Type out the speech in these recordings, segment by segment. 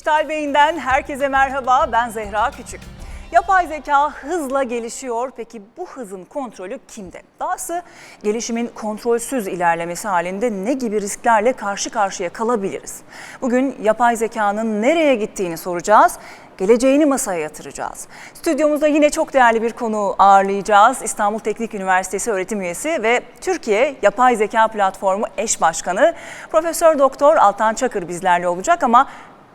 Dijital Beyin'den herkese merhaba. Ben Zehra Küçük. Yapay zeka hızla gelişiyor. Peki bu hızın kontrolü kimde? Dahası gelişimin kontrolsüz ilerlemesi halinde ne gibi risklerle karşı karşıya kalabiliriz? Bugün yapay zekanın nereye gittiğini soracağız. Geleceğini masaya yatıracağız. Stüdyomuzda yine çok değerli bir konu ağırlayacağız. İstanbul Teknik Üniversitesi öğretim üyesi ve Türkiye Yapay Zeka Platformu eş başkanı Profesör Doktor Altan Çakır bizlerle olacak ama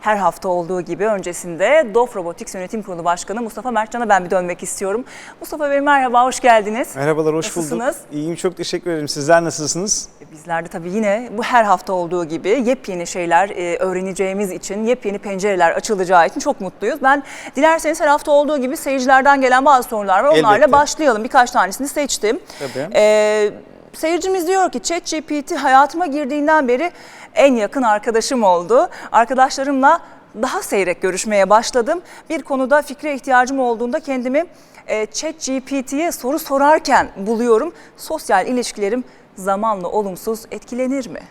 her hafta olduğu gibi öncesinde DOF Robotics Yönetim Kurulu Başkanı Mustafa Mertcan'a ben bir dönmek istiyorum. Mustafa Bey merhaba, hoş geldiniz. Merhabalar, hoş bulduk. Nasılsınız? İyiyim, çok teşekkür ederim. Sizler nasılsınız? Bizler de tabii yine bu her hafta olduğu gibi yepyeni şeyler e, öğreneceğimiz için, yepyeni pencereler açılacağı için çok mutluyuz. Ben dilerseniz her hafta olduğu gibi seyircilerden gelen bazı sorular var. Onlarla Elbette. başlayalım. Birkaç tanesini seçtim. Tabii. Ee, seyircimiz diyor ki ChatGPT hayatıma girdiğinden beri en yakın arkadaşım oldu. Arkadaşlarımla daha seyrek görüşmeye başladım. Bir konuda fikre ihtiyacım olduğunda kendimi e, ChatGPT'ye soru sorarken buluyorum. Sosyal ilişkilerim zamanla olumsuz etkilenir mi?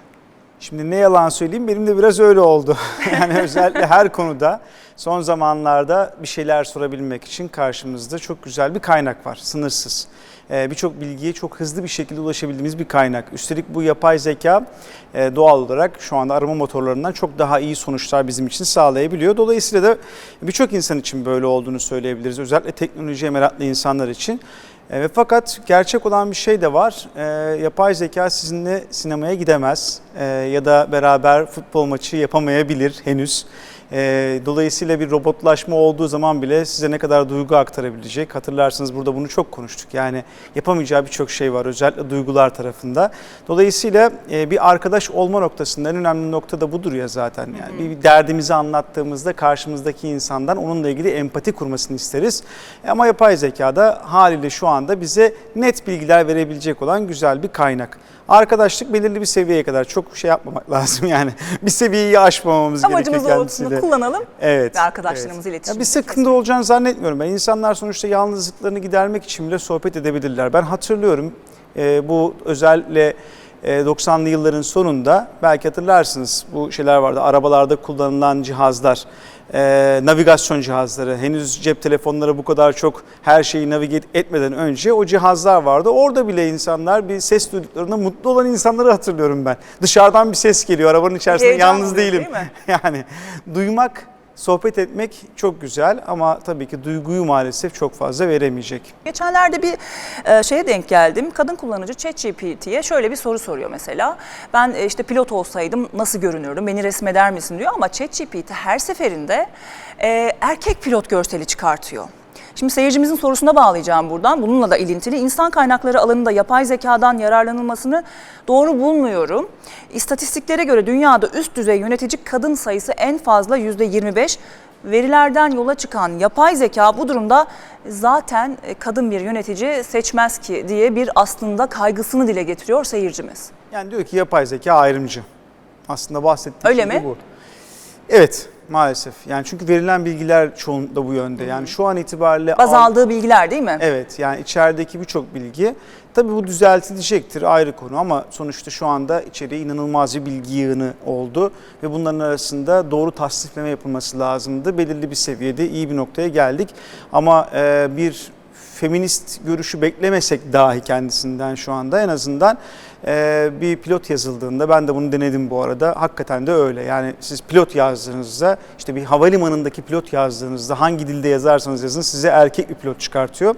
Şimdi ne yalan söyleyeyim, benim de biraz öyle oldu. yani özellikle her konuda son zamanlarda bir şeyler sorabilmek için karşımızda çok güzel bir kaynak var, sınırsız. Ee, Birçok bilgiye çok hızlı bir şekilde ulaşabildiğimiz bir kaynak. Üstelik bu yapay zeka e, doğal olarak şu anda arama motorlarından çok daha iyi sonuçlar bizim için sağlayabiliyor. Dolayısıyla da birçok insan için böyle olduğunu söyleyebiliriz. Özellikle teknolojiye meraklı insanlar için. E, fakat gerçek olan bir şey de var. E, yapay zeka sizinle sinemaya gidemez E, ya da beraber futbol maçı yapamayabilir henüz. E, dolayısıyla bir robotlaşma olduğu zaman bile size ne kadar duygu aktarabilecek. Hatırlarsınız burada bunu çok konuştuk. Yani yapamayacağı birçok şey var özellikle duygular tarafında. Dolayısıyla e, bir arkadaş olma noktasında en önemli nokta da budur ya zaten. Yani bir derdimizi anlattığımızda karşımızdaki insandan onunla ilgili empati kurmasını isteriz. E, Ama yapay zekada haliyle şu anda bize net bilgiler verebilecek olan güzel bir kaynak. Arkadaşlık belirli bir seviyeye kadar çok şey yapmamak lazım yani. Bir seviyeyi aşmamamız gerekiyor Amacımız doğrultusunda kendisiyle. Kullanalım Evet. ve arkadaşlarımızı evet. iletişim Ya bir sıkıntı olacağını zannetmiyorum ben. İnsanlar sonuçta yalnızlıklarını gidermek için bile sohbet edebilirler. Ben hatırlıyorum e, bu özellikle e, 90'lı yılların sonunda belki hatırlarsınız bu şeyler vardı. Arabalarda kullanılan cihazlar, e, navigasyon cihazları. Henüz cep telefonları bu kadar çok her şeyi navigate etmeden önce o cihazlar vardı. Orada bile insanlar bir ses duyduklarında mutlu olan insanları hatırlıyorum ben. Dışarıdan bir ses geliyor. Arabanın içerisinde Heyecan yalnız değilim. değil mi? Yani duymak, sohbet etmek çok güzel ama tabii ki duyguyu maalesef çok fazla veremeyecek. Geçenlerde bir e, şeye denk geldim. Kadın kullanıcı ChatGPT'ye şöyle bir soru soruyor mesela. Ben e, işte pilot olsaydım nasıl görünürdüm? Beni resmeder misin diyor ama ChatGPT her seferinde e, erkek pilot görseli çıkartıyor. Şimdi seyircimizin sorusuna bağlayacağım buradan. Bununla da ilintili. İnsan kaynakları alanında yapay zekadan yararlanılmasını doğru bulmuyorum. İstatistiklere göre dünyada üst düzey yönetici kadın sayısı en fazla %25. Verilerden yola çıkan yapay zeka bu durumda zaten e, kadın bir yönetici seçmez ki diye bir aslında kaygısını dile getiriyor seyircimiz. Yani diyor ki yapay zeka ayrımcı. Aslında bahsettiğim Öyle şey mi? bu. Evet maalesef. Yani çünkü verilen bilgiler çoğunlukla bu yönde. Yani şu an itibariyle Baz al- aldığı bilgiler değil mi? Evet yani içerideki birçok bilgi tabii bu düzeltilecektir ayrı konu ama sonuçta şu anda içeriye inanılmaz bir bilgi yığını oldu ve bunların arasında doğru tasnifleme yapılması lazımdı. Belirli bir seviyede iyi bir noktaya geldik ama e, bir feminist görüşü beklemesek dahi kendisinden şu anda en azından e, bir pilot yazıldığında ben de bunu denedim bu arada hakikaten de öyle. Yani siz pilot yazdığınızda işte bir havalimanındaki pilot yazdığınızda hangi dilde yazarsanız yazın size erkek bir pilot çıkartıyor.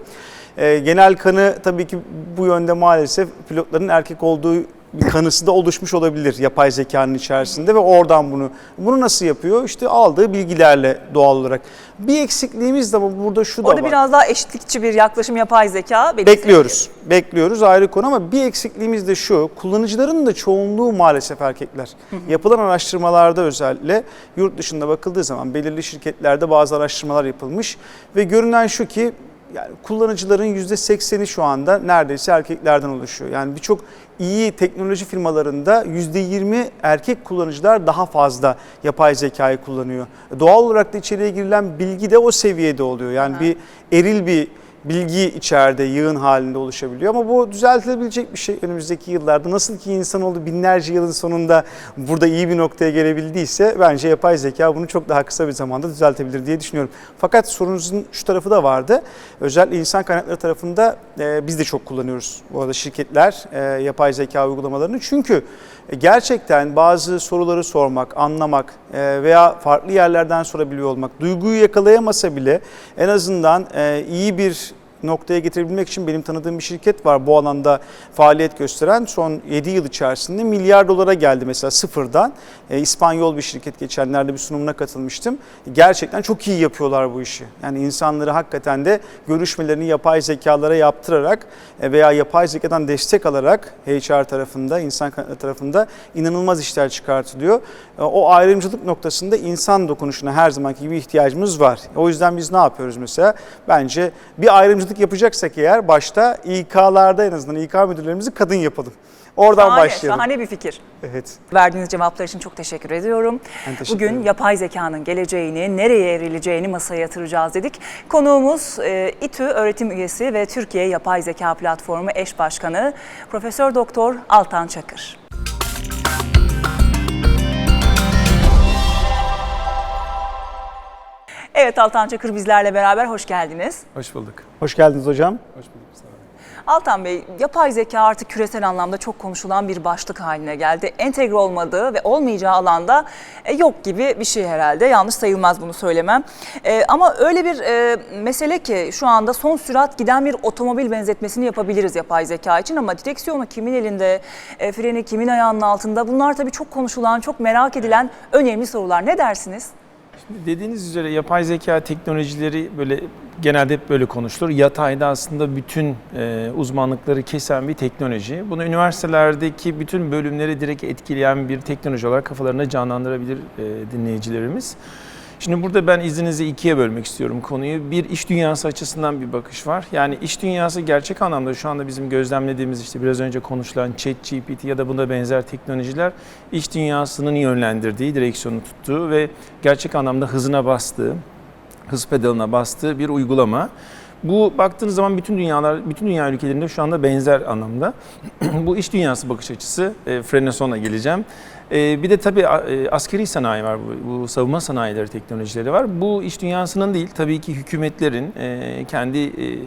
E, genel kanı tabii ki bu yönde maalesef pilotların erkek olduğu bir kanısı da oluşmuş olabilir yapay zekanın içerisinde ve oradan bunu bunu nasıl yapıyor? İşte aldığı bilgilerle doğal olarak. Bir eksikliğimiz de bu- burada şu da Orada var. biraz daha eşitlikçi bir yaklaşım yapay zeka. Bekliyoruz. Bekliyoruz ayrı konu ama bir eksikliğimiz de şu. Kullanıcıların da çoğunluğu maalesef erkekler. Yapılan araştırmalarda özellikle yurt dışında bakıldığı zaman belirli şirketlerde bazı araştırmalar yapılmış ve görünen şu ki yani kullanıcıların %80'i şu anda neredeyse erkeklerden oluşuyor. Yani birçok iyi teknoloji firmalarında %20 erkek kullanıcılar daha fazla yapay zekayı kullanıyor. Doğal olarak da içeriye girilen bilgi de o seviyede oluyor. Yani bir eril bir bilgi içeride yığın halinde oluşabiliyor ama bu düzeltilebilecek bir şey önümüzdeki yıllarda. Nasıl ki insanoğlu binlerce yılın sonunda burada iyi bir noktaya gelebildiyse bence yapay zeka bunu çok daha kısa bir zamanda düzeltebilir diye düşünüyorum. Fakat sorunuzun şu tarafı da vardı. Özellikle insan kaynakları tarafında e, biz de çok kullanıyoruz bu arada şirketler e, yapay zeka uygulamalarını. Çünkü gerçekten bazı soruları sormak, anlamak e, veya farklı yerlerden sorabiliyor olmak, duyguyu yakalayamasa bile en azından e, iyi bir noktaya getirebilmek için benim tanıdığım bir şirket var bu alanda faaliyet gösteren son 7 yıl içerisinde milyar dolara geldi mesela sıfırdan. E, İspanyol bir şirket geçenlerde bir sunumuna katılmıştım. Gerçekten çok iyi yapıyorlar bu işi. Yani insanları hakikaten de görüşmelerini yapay zekalara yaptırarak e, veya yapay zekadan destek alarak HR tarafında, insan tarafında inanılmaz işler çıkartılıyor. E, O ayrımcılık noktasında insan dokunuşuna her zamanki gibi ihtiyacımız var. O yüzden biz ne yapıyoruz mesela? Bence bir ayrımcılık yapacaksak eğer başta İK'larda en azından İK müdürlerimizi kadın yapalım. Oradan Şahane, başlayalım. şahane bir fikir. Evet. Verdiğiniz cevaplar için çok teşekkür ediyorum. Ben teşekkür Bugün ederim. yapay zekanın geleceğini, nereye evrileceğini masaya yatıracağız dedik. Konuğumuz e, İTÜ öğretim üyesi ve Türkiye Yapay Zeka Platformu eş başkanı Profesör Doktor Altan Çakır. Evet Altan Çakır bizlerle beraber hoş geldiniz. Hoş bulduk. Hoş geldiniz hocam. Hoş bulduk. Sağ olun. Altan Bey, yapay zeka artık küresel anlamda çok konuşulan bir başlık haline geldi. Entegre olmadığı ve olmayacağı alanda e, yok gibi bir şey herhalde. Yanlış sayılmaz bunu söylemem. E, ama öyle bir e, mesele ki şu anda son sürat giden bir otomobil benzetmesini yapabiliriz yapay zeka için ama direksiyonu kimin elinde, e, freni kimin ayağının altında bunlar tabii çok konuşulan, çok merak edilen önemli sorular. Ne dersiniz? Şimdi dediğiniz üzere yapay zeka teknolojileri böyle genelde hep böyle konuşulur. Yatayda aslında bütün e, uzmanlıkları kesen bir teknoloji. Bunu üniversitelerdeki bütün bölümleri direkt etkileyen bir teknoloji olarak kafalarına canlandırabilir e, dinleyicilerimiz. Şimdi burada ben izninizi ikiye bölmek istiyorum konuyu. Bir iş dünyası açısından bir bakış var. Yani iş dünyası gerçek anlamda şu anda bizim gözlemlediğimiz işte biraz önce konuşulan ChatGPT ya da buna benzer teknolojiler iş dünyasının yönlendirdiği, direksiyonu tuttuğu ve gerçek anlamda hızına bastığı, hız pedalına bastığı bir uygulama. Bu baktığınız zaman bütün dünyalar, bütün dünya ülkelerinde şu anda benzer anlamda. Bu iş dünyası bakış açısı, e, frene sonra geleceğim. E, bir de tabii e, askeri sanayi var, bu, savunma sanayileri teknolojileri var. Bu iş dünyasının değil, tabii ki hükümetlerin e, kendi e,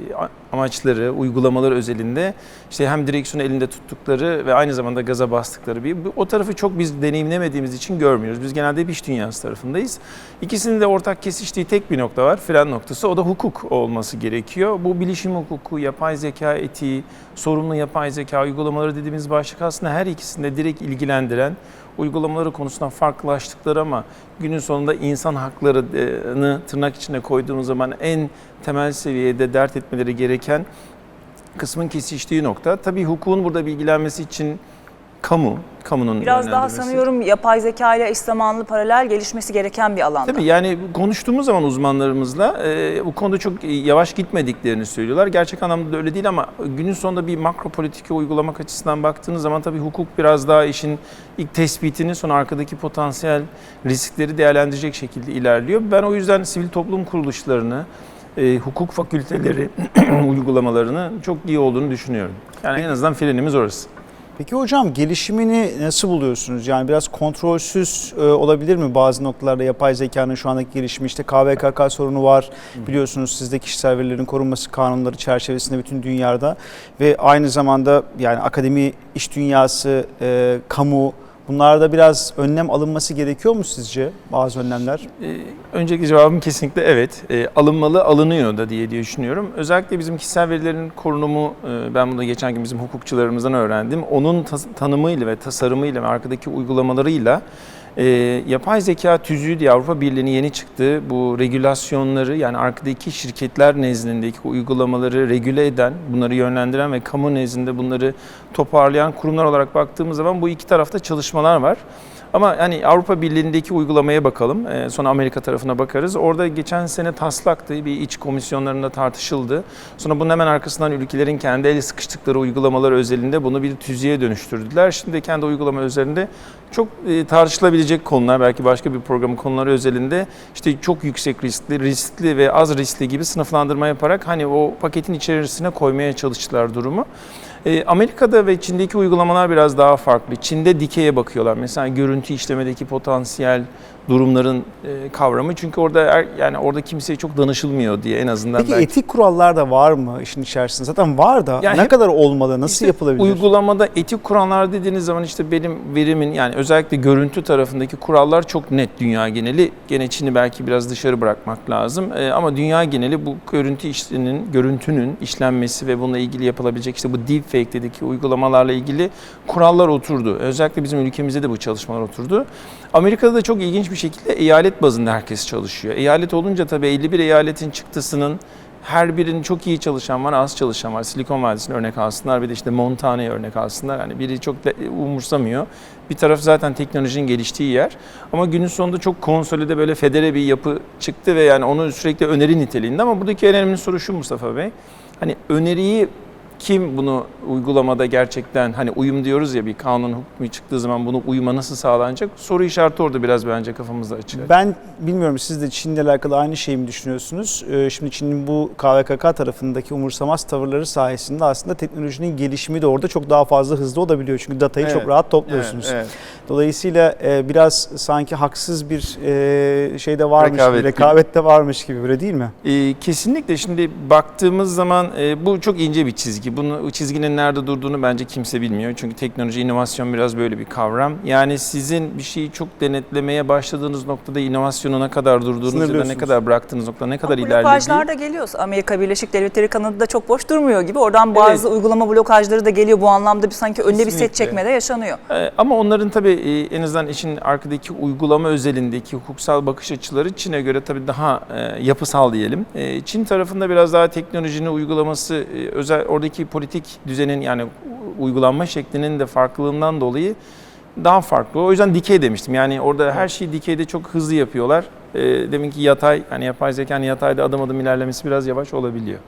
amaçları, uygulamaları özelinde işte hem direksiyonu elinde tuttukları ve aynı zamanda gaza bastıkları bir o tarafı çok biz deneyimlemediğimiz için görmüyoruz. Biz genelde hep iş dünyası tarafındayız. İkisinin de ortak kesiştiği tek bir nokta var, fren noktası. O da hukuk olması gerekiyor. Bu bilişim hukuku, yapay zeka etiği, sorumlu yapay zeka uygulamaları dediğimiz başlık aslında her ikisinde direkt ilgilendiren uygulamaları konusunda farklılaştıkları ama günün sonunda insan haklarını tırnak içine koyduğumuz zaman en temel seviyede dert etmeleri gereken kısmın kesiştiği nokta. Tabii hukukun burada bilgilenmesi için kamu, kamunun Biraz daha sanıyorum yapay zeka ile eş zamanlı paralel gelişmesi gereken bir alanda. Tabii yani konuştuğumuz zaman uzmanlarımızla e, bu konuda çok yavaş gitmediklerini söylüyorlar. Gerçek anlamda da öyle değil ama günün sonunda bir makro politika uygulamak açısından baktığınız zaman tabii hukuk biraz daha işin ilk tespitini sonra arkadaki potansiyel riskleri değerlendirecek şekilde ilerliyor. Ben o yüzden sivil toplum kuruluşlarını, e, hukuk fakülteleri uygulamalarını çok iyi olduğunu düşünüyorum. Yani en azından frenimiz orası. Peki hocam gelişimini nasıl buluyorsunuz? Yani biraz kontrolsüz e, olabilir mi bazı noktalarda yapay zekanın şu andaki gelişimi? İşte KVKK sorunu var. Biliyorsunuz sizde kişisel verilerin korunması kanunları çerçevesinde bütün dünyada ve aynı zamanda yani akademi, iş dünyası, e, kamu bunlarda biraz önlem alınması gerekiyor mu sizce bazı önlemler? Ee, Önceki cevabım kesinlikle evet. Ee, alınmalı, alınıyor da diye diye düşünüyorum. Özellikle bizim kişisel verilerin korunumu, e, ben bunu geçen gün bizim hukukçularımızdan öğrendim. Onun tas- tanımıyla ve tasarımıyla ve arkadaki uygulamalarıyla e, yapay zeka tüzüğü diye Avrupa Birliği'nin yeni çıktığı bu regülasyonları yani arkadaki şirketler nezdindeki uygulamaları regüle eden, bunları yönlendiren ve kamu nezdinde bunları toparlayan kurumlar olarak baktığımız zaman bu iki tarafta çalışmalar var. Ama hani Avrupa Birliği'ndeki uygulamaya bakalım. Ee, sonra Amerika tarafına bakarız. Orada geçen sene taslaktı. Bir iç komisyonlarında tartışıldı. Sonra bunun hemen arkasından ülkelerin kendi el sıkıştıkları uygulamalar özelinde bunu bir tüzüğe dönüştürdüler. Şimdi kendi uygulama üzerinde çok e, tartışılabilecek konular belki başka bir programın konuları özelinde işte çok yüksek riskli, riskli ve az riskli gibi sınıflandırma yaparak hani o paketin içerisine koymaya çalıştılar durumu. E, Amerika'da ve Çin'deki uygulamalar biraz daha farklı. Çin'de dikeye bakıyorlar. Mesela görüntü işlemedeki potansiyel durumların e, kavramı. Çünkü orada er- yani orada kimseye çok danışılmıyor diye en azından Peki belki. etik kurallar da var mı işin içerisinde? Zaten var da Yani ne kadar olmalı, nasıl İşte yapılabilir? Uygulamada etik kurallar dediğiniz zaman işte benim verimin yani özellikle görüntü tarafındaki kurallar çok net dünya geneli. Gene Çin'i belki biraz dışarı bırakmak lazım. Ee, ama dünya geneli bu görüntü işlerinin, görüntünün işlenmesi ve bununla ilgili yapılabilecek işte bu deepfake dedeki uygulamalarla ilgili kurallar oturdu. Özellikle bizim ülkemizde de bu çalışmalar oturdu. Amerika'da da çok ilginç bir şekilde eyalet bazında herkes çalışıyor. Eyalet olunca tabii 51 eyaletin çıktısının her birinin çok iyi çalışan var, az çalışan var. Silikon Vadisi'ni örnek alsınlar bir de işte Montana'yı örnek alsınlar. Hani biri çok da umursamıyor. Bir taraf zaten teknolojinin geliştiği yer. Ama günün sonunda çok konsolide böyle federe bir yapı çıktı ve yani onu sürekli öneri niteliğinde. Ama buradaki en önemli soru şu Mustafa Bey. Hani öneriyi kim bunu uygulamada gerçekten hani uyum diyoruz ya bir kanun hükmü çıktığı zaman bunu uyuma nasıl sağlanacak? Soru işareti orada biraz bence kafamızda açık. Ben bilmiyorum siz de Çin'le alakalı aynı şeyi mi düşünüyorsunuz? Ee, Şimdi Çin'in bu KVKK tarafındaki umursamaz tavırları sayesinde aslında teknolojinin gelişimi de orada çok daha fazla hızlı olabiliyor. Çünkü datayı Evet. çok rahat topluyorsunuz. Evet, evet. Dolayısıyla e, biraz sanki haksız bir e, şeyde varmış Rekabet gibi, rekabette varmış gibi böyle değil mi? Ee, kesinlikle şimdi baktığımız zaman e, bu çok ince bir çizgi. Bunu o çizginin nerede durduğunu bence kimse bilmiyor. Çünkü teknoloji, inovasyon biraz böyle bir kavram. Yani sizin bir şeyi çok denetlemeye başladığınız noktada inovasyonu ne kadar durduğunuz ya da ne kadar bıraktığınız noktada ne kadar ilerlediği. Blokajlar da geliyor. Amerika Birleşik Devletleri kanadı da çok boş durmuyor gibi. Oradan bazı uygulama blokajları da geliyor. Bu anlamda bir sanki önüne bir set Kesinlikle. çekme de yaşanıyor. Ee, Ama onların tabii e, en azından işin arkadaki uygulama özelindeki hukuksal bakış açıları Çin'e göre tabii daha e, yapısal diyelim. E, Çin tarafında biraz daha teknolojinin uygulaması e, özel oradaki politik düzenin yani uygulanma şeklinin de farklılığından dolayı daha farklı. O yüzden dikey demiştim. Yani orada her şeyi dikeyde çok hızlı yapıyorlar. E, deminki yatay yani yapay zekanın yatayda adım adım ilerlemesi biraz yavaş olabiliyor.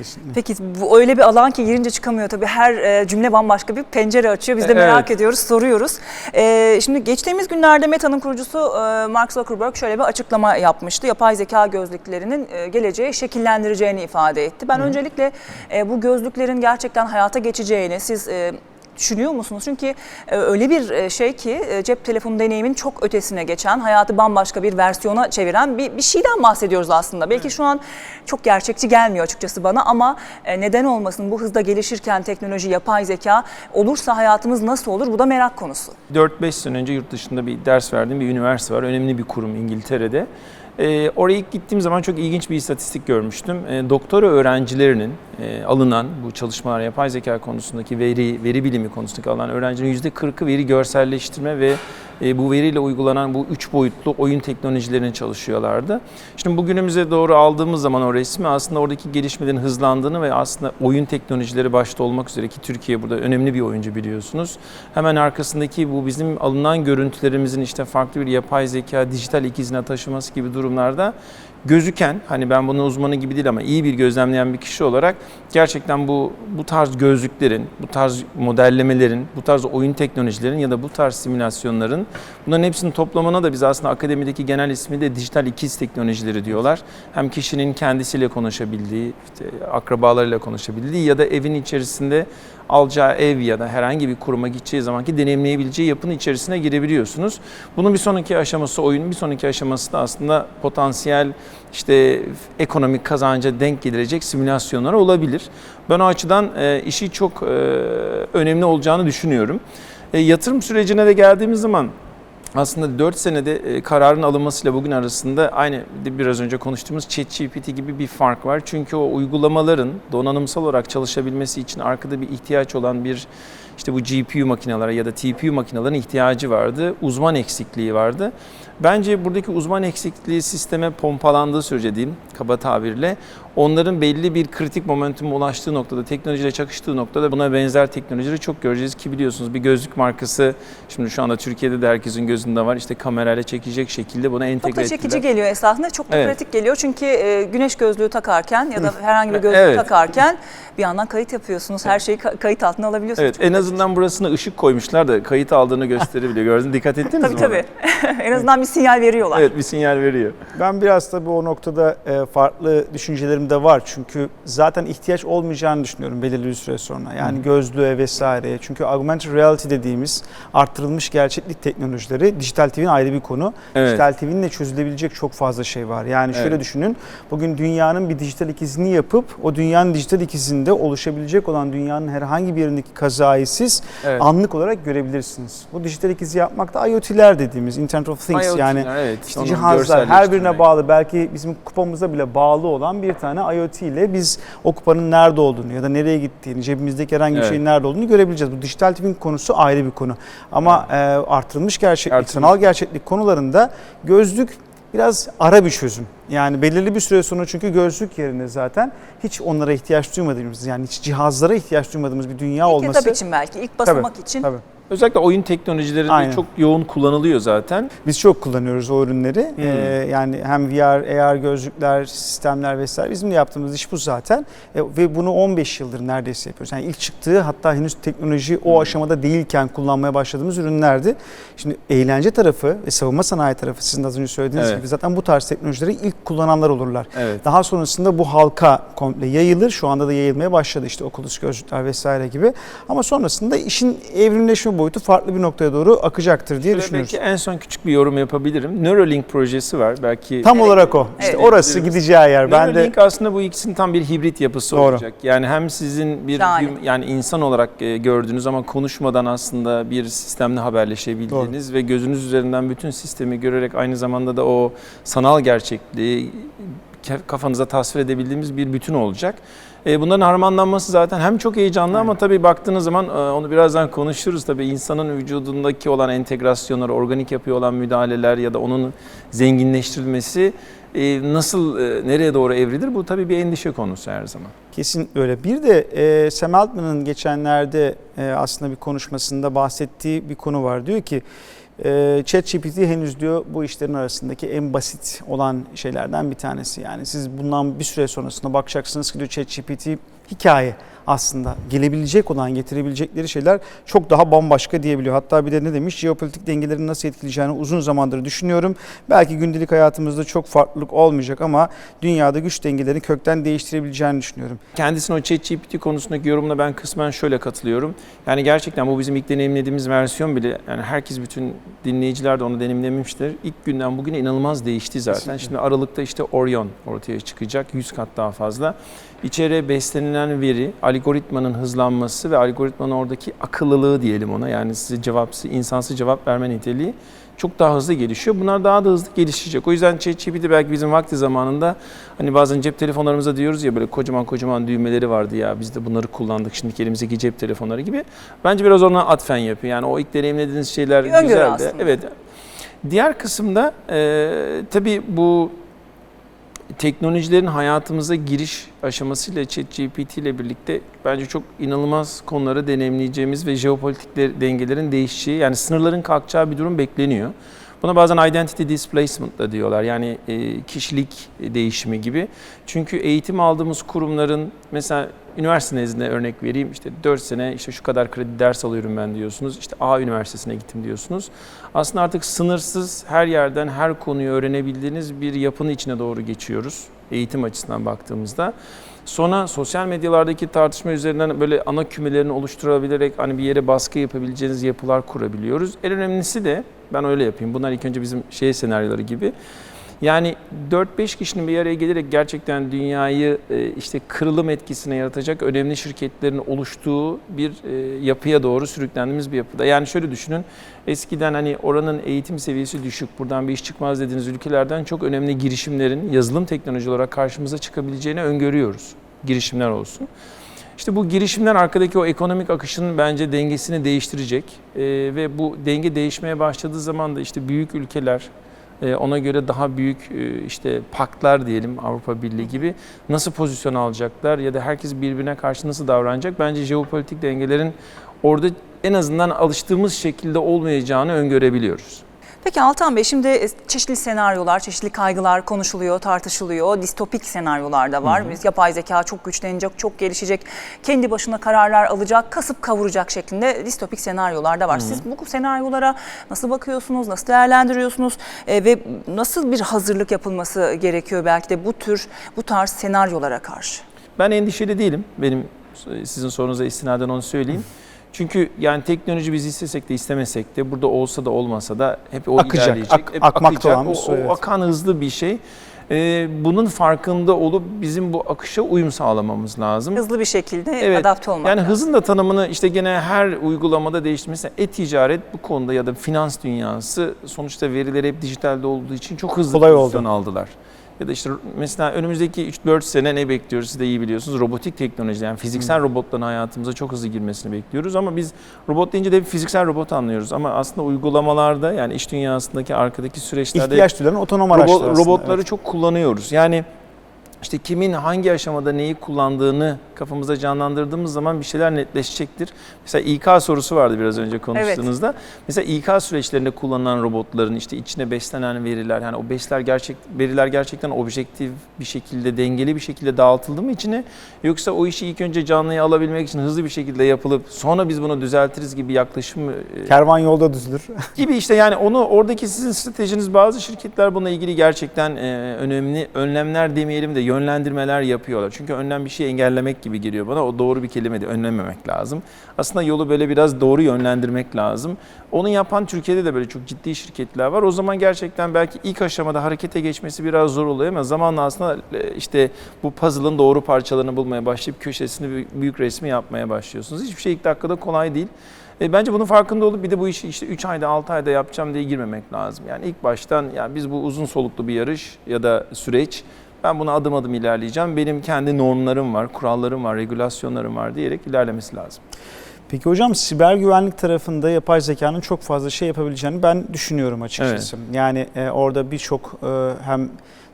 Kesinlikle. Peki bu öyle bir alan ki girince çıkamıyor tabii. Her e, cümle bambaşka bir pencere açıyor. Biz de Evet. merak ediyoruz, soruyoruz. E, şimdi geçtiğimiz günlerde Meta'nın kurucusu e, Mark Zuckerberg şöyle bir açıklama yapmıştı. Yapay zeka gözlüklerinin e, geleceği şekillendireceğini ifade etti. Ben öncelikle e, bu gözlüklerin gerçekten hayata geçeceğini siz e, düşünüyor musunuz? Çünkü e, öyle bir e, şey ki e, cep telefonu deneyimin çok ötesine geçen, hayatı bambaşka bir versiyona çeviren bir, bir şeyden bahsediyoruz aslında. Belki şu an çok gerçekçi gelmiyor açıkçası bana ama neden olmasın bu hızda gelişirken teknoloji, yapay zeka olursa hayatımız nasıl olur? Bu da merak konusu. 4-5 sene önce yurt dışında bir ders verdiğim bir üniversite var. Önemli bir kurum İngiltere'de. Ee, oraya gittiğim zaman çok ilginç bir istatistik görmüştüm. Ee, doktora öğrencilerinin e, alınan bu çalışmalar yapay zeka konusundaki veri, veri bilimi konusundaki alınan öğrencilerin %40'ı veri görselleştirme ve e, bu veriyle uygulanan bu üç boyutlu oyun teknolojilerini çalışıyorlardı. Şimdi bugünümüze doğru aldığımız zaman o resmi aslında oradaki gelişmelerin hızlandığını ve aslında oyun teknolojileri başta olmak üzere ki Türkiye burada önemli bir oyuncu biliyorsunuz. Hemen arkasındaki bu bizim alınan görüntülerimizin işte farklı bir yapay zeka, dijital ikizine taşıması gibi durumlarda gözüken hani ben bunun uzmanı gibi değil ama iyi bir gözlemleyen bir kişi olarak gerçekten bu bu tarz gözlüklerin, bu tarz modellemelerin, bu tarz oyun teknolojilerin ya da bu tarz simülasyonların bunların hepsinin toplamına da biz aslında akademideki genel ismi de dijital ikiz teknolojileri diyorlar. Hem kişinin kendisiyle konuşabildiği, işte akrabalarıyla konuşabildiği ya da evin içerisinde alacağı ev ya da herhangi bir kuruma gideceği zamanki deneyimleyebileceği yapının içerisine girebiliyorsunuz. Bunun bir sonraki aşaması oyun, bir sonraki aşaması da aslında potansiyel işte ekonomik kazanca denk gelecek simülasyonlar olabilir. Ben o açıdan e, işi çok e, önemli olacağını düşünüyorum. E, yatırım sürecine de geldiğimiz zaman aslında 4 senede e, kararın alınmasıyla bugün arasında aynı biraz önce konuştuğumuz ChatGPT gibi bir fark var. Çünkü o uygulamaların donanımsal olarak çalışabilmesi için arkada bir ihtiyaç olan bir işte bu GPU makineleri ya da TPU makinelerin ihtiyacı vardı. Uzman eksikliği vardı. Bence buradaki uzman eksikliği sisteme pompalandığı sürece diyeyim kaba tabirle onların belli bir kritik momentum ulaştığı noktada, teknolojiyle çakıştığı noktada buna benzer teknolojileri çok göreceğiz ki biliyorsunuz bir gözlük markası şimdi şu anda Türkiye'de de herkesin gözünde var. İşte kamerayla çekecek şekilde buna entegre Çok da çekici ettiler. geliyor esasında. Çok da Evet. pratik geliyor. Çünkü e, güneş gözlüğü takarken ya da herhangi bir gözlük Evet. takarken bir yandan kayıt yapıyorsunuz. Her şeyi ka- kayıt altına alabiliyorsunuz. Evet Çok en pratik. azından burasına ışık koymuşlar da kayıt aldığını gösterebiliyor. Gördün dikkat ettiniz Tabii mi? tabii. en azından bir sinyal veriyorlar. Evet bir sinyal veriyor. Ben biraz da bu o noktada e, farklı düşüncelerim de var. Çünkü zaten ihtiyaç olmayacağını düşünüyorum belirli bir süre sonra. Yani gözlüğe vesaireye. Çünkü augmented reality dediğimiz arttırılmış gerçeklik teknolojileri dijital TV'nin ayrı bir konu. Evet. Dijital TV'nin de çözülebilecek çok fazla şey var. Yani şöyle Evet. düşünün. Bugün dünyanın bir dijital ikizini yapıp o dünyanın dijital ikizinde oluşabilecek olan dünyanın herhangi bir yerindeki kazayı siz Evet. anlık olarak görebilirsiniz. Bu dijital ikizi yapmak da IoT'ler dediğimiz Internet of Things IoT, yani evet, işte cihazlar her birine bağlı belki bizim kupamıza bile bağlı olan bir tane IoT ile biz o kupanın nerede olduğunu ya da nereye gittiğini, cebimizdeki herhangi bir Evet. şeyin nerede olduğunu görebileceğiz. Bu dijital tipin konusu ayrı bir konu. Ama e, artırılmış gerçeklik, Artırılmış. sanal gerçeklik konularında gözlük biraz ara bir çözüm. Yani belirli bir süre sonra çünkü gözlük yerine zaten hiç onlara ihtiyaç duymadığımız yani hiç cihazlara ihtiyaç duymadığımız bir dünya İlk olması. etap için belki, ilk basamak için. Tabii. Özellikle oyun teknolojilerinde Aynen. çok yoğun kullanılıyor zaten. Biz çok kullanıyoruz o ürünleri. Hmm. Ee, yani hem VR, AR gözlükler, sistemler vesaire. Bizim de yaptığımız iş bu zaten. E, ve bunu 15 yıldır neredeyse yapıyoruz. Yani ilk çıktığı hatta henüz teknoloji o Hmm. aşamada değilken kullanmaya başladığımız ürünlerdi. Şimdi eğlence tarafı ve savunma sanayi tarafı sizin az önce söylediğiniz Evet. gibi zaten bu tarz teknolojileri ilk kullananlar olurlar. Evet. Daha sonrasında bu halka komple yayılır. Şu anda da yayılmaya başladı işte Oculus gözlükler vesaire gibi. Ama sonrasında işin evrimleşme boyutu farklı bir noktaya doğru akacaktır diye Şöyle düşünüyoruz. belki en son küçük bir yorum yapabilirim. Neuralink projesi var. Belki Tam Evet. olarak o. İşte Evet. orası gideceği yer. Ben de Neuralink aslında bu ikisinin tam bir hibrit yapısı Doğru. olacak. Yani hem sizin bir Şahane. yani insan olarak e, gördüğünüz ama konuşmadan aslında bir sistemle haberleşebildiğiniz ve gözünüz üzerinden bütün sistemi görerek aynı zamanda da o sanal gerçekliği kafanıza tasvir edebildiğimiz bir bütün olacak. E, Bunların harmanlanması zaten hem çok heyecanlı ama tabii baktığınız zaman e, onu birazdan konuşuruz. Tabii insanın vücudundaki olan entegrasyonlar, organik yapıya olan müdahaleler ya da onun zenginleştirilmesi e, nasıl, e, nereye doğru evrilir? Bu tabii bir endişe konusu her zaman. kesin öyle. Bir de e, Sam Altman'ın geçenlerde e, aslında bir konuşmasında bahsettiği bir konu var. Diyor ki e, ChatGPT henüz diyor bu işlerin arasındaki en basit olan şeylerden bir tanesi. Yani siz bundan bir süre sonrasında bakacaksınız ki diyor ChatGPT hikaye aslında gelebilecek olan getirebilecekleri şeyler çok daha bambaşka diyebiliyor. Hatta bir de ne demiş? Jeopolitik dengelerin nasıl etkileyeceğini uzun zamandır düşünüyorum. Belki gündelik hayatımızda çok farklılık olmayacak ama dünyada güç dengelerini kökten değiştirebileceğini düşünüyorum. Kendisinin o ChatGPT konusundaki yorumuna ben kısmen şöyle katılıyorum. Yani gerçekten bu bizim ilk deneyimlediğimiz versiyon bile yani herkes bütün dinleyiciler de onu deneyimlemiştir. İlk günden bugüne inanılmaz değişti zaten. Kesinlikle. Şimdi Aralık'ta işte Orion ortaya çıkacak 100 kat daha fazla. İçeriye beslenilen veri, algoritmanın hızlanması ve algoritmanın oradaki akıllılığı diyelim ona yani size cevapsı, insansı cevap verme niteliği çok daha hızlı gelişiyor. Bunlar daha da hızlı gelişecek. O yüzden ChatGPT belki bizim vakti zamanında hani bazen cep telefonlarımıza diyoruz ya böyle kocaman kocaman düğmeleri vardı ya biz de bunları kullandık şimdiki elimizdeki cep telefonları gibi. Bence biraz ona atfen yapıyor. Yani o ilk deneyimlediğiniz şeyler güzeldi. aslında. Evet. Diğer kısımda e, tabii bu teknolojilerin hayatımıza giriş aşamasıyla ChatGPT ile birlikte bence çok inanılmaz konuları deneyimleyeceğimiz ve jeopolitik de- dengelerin değişeceği yani sınırların kalkacağı bir durum bekleniyor. Buna bazen identity displacement da diyorlar yani e, kişilik değişimi gibi. Çünkü eğitim aldığımız kurumların mesela üniversite nezdinde örnek vereyim işte 4 sene işte şu kadar kredi ders alıyorum ben diyorsunuz. İşte A üniversitesine gittim diyorsunuz. Aslında artık sınırsız her yerden her konuyu öğrenebildiğiniz bir yapının içine doğru geçiyoruz eğitim açısından baktığımızda. Sonra sosyal medyalardaki tartışma üzerinden böyle ana kümelerini oluşturabilerek hani bir yere baskı yapabileceğiniz yapılar kurabiliyoruz. En önemlisi de ben öyle yapayım. Bunlar ilk önce bizim şey senaryoları gibi. Yani 4-5 kişinin bir araya gelerek gerçekten dünyayı e, işte kırılım etkisine yaratacak önemli şirketlerin oluştuğu bir e, yapıya doğru sürüklendiğimiz bir yapıda. Yani şöyle düşünün. Eskiden hani oranın eğitim seviyesi düşük, buradan bir iş çıkmaz dediğiniz ülkelerden çok önemli girişimlerin yazılım teknoloji olarak karşımıza çıkabileceğini öngörüyoruz. Girişimler olsun. İşte bu girişimler arkadaki o ekonomik akışın bence dengesini değiştirecek Ee, ve bu denge değişmeye başladığı zaman da işte büyük ülkeler e, ona göre daha büyük e, işte paktlar diyelim Avrupa Birliği gibi nasıl pozisyon alacaklar ya da herkes birbirine karşı nasıl davranacak bence jeopolitik dengelerin orada en azından alıştığımız şekilde olmayacağını öngörebiliyoruz. Peki Altan Bey şimdi e, çeşitli senaryolar, çeşitli kaygılar konuşuluyor, tartışılıyor. Distopik senaryolar da var. Biz yapay zeka çok güçlenecek, çok gelişecek, kendi başına kararlar alacak, kasıp kavuracak şeklinde distopik senaryolar da var. Siz bu senaryolara nasıl bakıyorsunuz, nasıl değerlendiriyorsunuz E, ve nasıl bir hazırlık yapılması gerekiyor belki de bu tür, bu tarz senaryolara karşı? Ben endişeli değilim. Benim sizin sorunuza istinaden onu söyleyeyim. Çünkü yani teknoloji biz istesek de istemesek de burada olsa da olmasa da hep o Akacak, ilerleyecek. ak- hep akmakta akacak. olan bir O- su, o, evet. akan hızlı bir şey. Ee, bunun farkında olup bizim bu akışa uyum sağlamamız lazım. Hızlı bir şekilde Evet. adapte olmak Yani lazım. hızın da tanımını işte gene her uygulamada değiştirmesi. E-ticaret bu konuda ya da finans dünyası sonuçta verileri hep dijitalde olduğu için çok hızlı Kolay oldu. aldılar. Ya da işte mesela önümüzdeki 3-4 sene ne bekliyoruz siz de iyi biliyorsunuz. Robotik teknoloji yani fiziksel robotların hayatımıza çok hızlı girmesini bekliyoruz. Ama biz robot deyince de bir fiziksel robot anlıyoruz. Ama aslında uygulamalarda yani iş dünyasındaki arkadaki süreçlerde İhtiyaç duyulan otonom Robo- araçlar robotları evet. çok kullanıyoruz. Yani işte kimin hangi aşamada neyi kullandığını kafamızda canlandırdığımız zaman bir şeyler netleşecektir. Mesela İK sorusu vardı biraz önce konuştuğunuzda. Mesela İK süreçlerinde kullanılan robotların işte içine beslenen veriler yani o besler gerçek veriler gerçekten objektif bir şekilde dengeli bir şekilde dağıtıldı mı içine yoksa o işi ilk önce canlıya alabilmek için hızlı bir şekilde yapılıp sonra biz bunu düzeltiriz gibi yaklaşım e, Kervan yolda düzülür. gibi işte yani onu oradaki sizin stratejiniz bazı şirketler buna ilgili gerçekten e, önemli önlemler demeyelim de yönlendirmeler yapıyorlar. Çünkü önlem bir şey engellemek gibi geliyor bana. O doğru bir kelime de önlememek lazım. Aslında yolu böyle biraz doğru yönlendirmek lazım. Onu yapan Türkiye'de de böyle çok ciddi şirketler var. O zaman gerçekten belki ilk aşamada harekete geçmesi biraz zor oluyor ama zamanla aslında e, işte bu puzzle'ın doğru parçalarını bulmaya başlayıp köşesini büyük- resmi yapmaya başlıyorsunuz. Hiçbir şey ilk dakikada kolay değil. E, bence bunun farkında olup bir de bu işi işte 3 ayda 6 ayda yapacağım diye girmemek lazım. Yani ilk baştan ya biz bu uzun soluklu bir yarış ya da süreç ben buna adım adım ilerleyeceğim. Benim kendi normlarım var, kurallarım var, regülasyonlarım var diyerek ilerlemesi lazım. Peki hocam siber güvenlik tarafında yapay zekanın çok fazla şey yapabileceğini ben düşünüyorum açıkçası. Yani e, orada birçok e, hem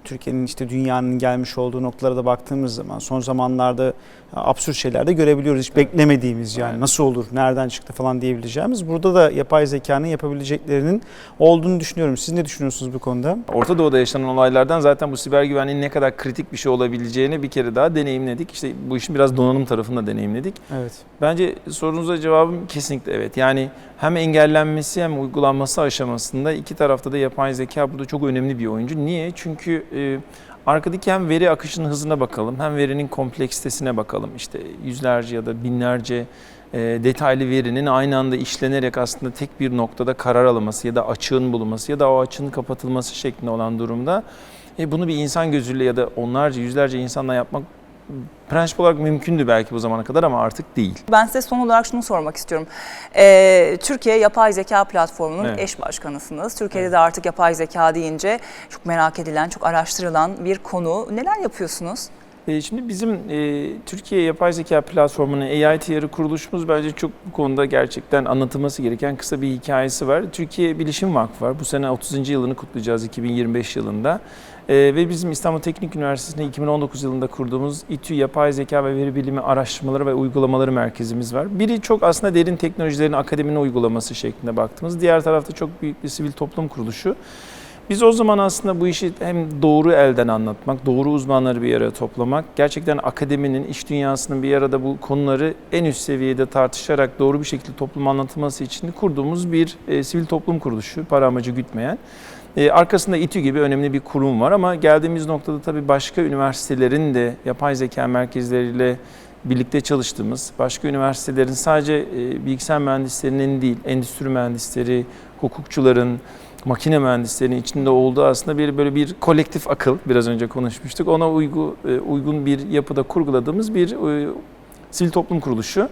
Türkiye'nin işte dünyanın gelmiş olduğu noktalara da baktığımız zaman son zamanlarda absürt şeyler de görebiliyoruz. Hiç beklemediğimiz yani Evet. nasıl olur, nereden çıktı falan diyebileceğimiz. Burada da yapay zekanın yapabileceklerinin olduğunu düşünüyorum. Siz ne düşünüyorsunuz bu konuda? Orta Doğu'da yaşanan olaylardan zaten bu siber güvenliğin ne kadar kritik bir şey olabileceğini bir kere daha deneyimledik. İşte bu işin biraz donanım tarafında deneyimledik. Evet. Bence sorunuza cevabım kesinlikle evet. Yani hem engellenmesi hem uygulanması aşamasında iki tarafta da yapay zeka burada çok önemli bir oyuncu. Niye? Çünkü e, arkadaki hem veri akışının hızına bakalım hem verinin kompleksitesine bakalım. İşte yüzlerce ya da binlerce e, detaylı verinin aynı anda işlenerek aslında tek bir noktada karar alınması ya da açığın bulunması ya da o açığın kapatılması şeklinde olan durumda e, bunu bir insan gözüyle ya da onlarca yüzlerce insanla yapmak prensip olarak mümkündü belki bu zamana kadar ama artık değil. Ben size son olarak şunu sormak istiyorum. Ee, Türkiye Yapay Zeka Platformu'nun Evet. eş başkanısınız. Türkiye'de de artık yapay zeka deyince çok merak edilen, çok araştırılan bir konu. Neler yapıyorsunuz? E, Şimdi bizim e, Türkiye Yapay Zeka Platformu'nun AITR'ı kuruluşumuz bence çok bu konuda gerçekten anlatılması gereken kısa bir hikayesi var. Türkiye Bilişim Vakfı var. Bu sene 30. yılını kutlayacağız 2025 yılında. E, ve bizim İstanbul Teknik Üniversitesi'nde 2019 yılında kurduğumuz İTÜ Yapay Zeka ve Veri Bilimi Araştırmaları ve Uygulamaları Merkezimiz var. Biri çok aslında derin teknolojilerin akademinin uygulaması şeklinde baktığımız. Diğer tarafta çok büyük bir sivil toplum kuruluşu. Biz o zaman aslında bu işi hem doğru elden anlatmak, doğru uzmanları bir araya toplamak, gerçekten akademinin, iş dünyasının bir arada bu konuları en üst seviyede tartışarak doğru bir şekilde topluma anlatılması için kurduğumuz bir e, sivil toplum kuruluşu, para amacı gütmeyen. E, arkasında İTÜ gibi önemli bir kurum var ama geldiğimiz noktada tabii başka üniversitelerin de yapay zeka merkezleriyle birlikte çalıştığımız, başka üniversitelerin sadece e, bilgisayar mühendislerinin değil, endüstri mühendisleri, hukukçuların, makine mühendislerinin içinde olduğu aslında bir böyle bir kolektif akıl biraz önce konuşmuştuk. Ona uygu, e, uygun bir yapıda kurguladığımız bir e, sivil toplum kuruluşu.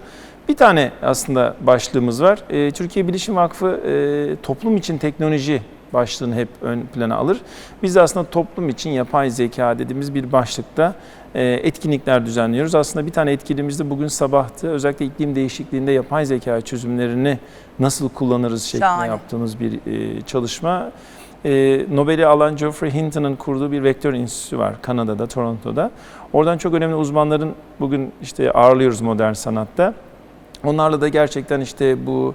Bir tane aslında başlığımız var. E, Türkiye Bilişim Vakfı toplum için teknoloji başlığını hep ön plana alır. Biz de aslında toplum için yapay zeka dediğimiz bir başlıkta e, etkinlikler düzenliyoruz. Aslında bir tane etkinliğimiz de bugün sabahtı. Özellikle iklim değişikliğinde yapay zeka çözümlerini nasıl kullanırız şeklinde Şahane. yaptığımız bir e, çalışma. E, Nobel'i alan Geoffrey Hinton'ın kurduğu bir vektör enstitüsü var Kanada'da, Toronto'da. Oradan çok önemli uzmanların bugün işte ağırlıyoruz modern sanatta. Onlarla da gerçekten işte bu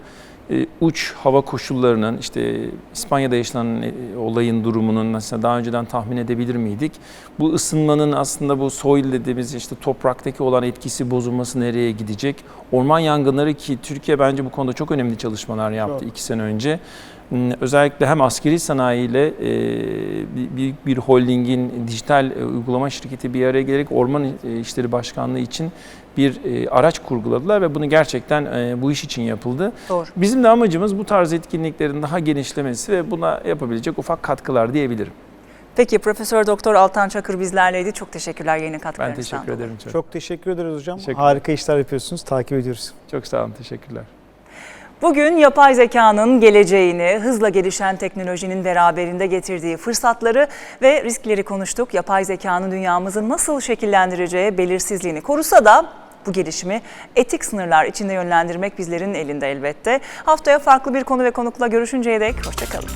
uç hava koşullarının işte İspanya'da yaşanan e, olayın durumunun mesela daha önceden tahmin edebilir miydik? Bu ısınmanın aslında bu soil dediğimiz işte topraktaki olan etkisi bozulması nereye gidecek? Orman yangınları ki Türkiye bence bu konuda çok önemli çalışmalar yaptı Çok. iki sene önce. Hmm, Özellikle hem askeri sanayiyle e, bir- büyük bir holdingin dijital e, uygulama şirketi bir araya gelerek Orman e, İşleri Başkanlığı için bir e, araç kurguladılar ve bunu gerçekten e, bu iş için yapıldı. Doğru. Bizim de amacımız bu tarz etkinliklerin daha genişlemesi ve buna yapabilecek ufak katkılar diyebilirim. Peki Profesör Doktor Altan Çakır bizlerleydi. Çok teşekkürler Ben katkılarınızdan teşekkür dolayı. ederim çok. Çok teşekkür ederiz hocam. Teşekkürler. Harika işler yapıyorsunuz. Takip ediyoruz. Çok sağ olun, teşekkürler. Bugün yapay zekanın geleceğini, hızla gelişen teknolojinin beraberinde getirdiği fırsatları ve riskleri konuştuk. Yapay zekanın dünyamızı nasıl şekillendireceği belirsizliğini korusa da bu gelişimi etik sınırlar içinde yönlendirmek bizlerin elinde elbette. Haftaya farklı bir konu ve konukla görüşünceye dek hoşçakalın.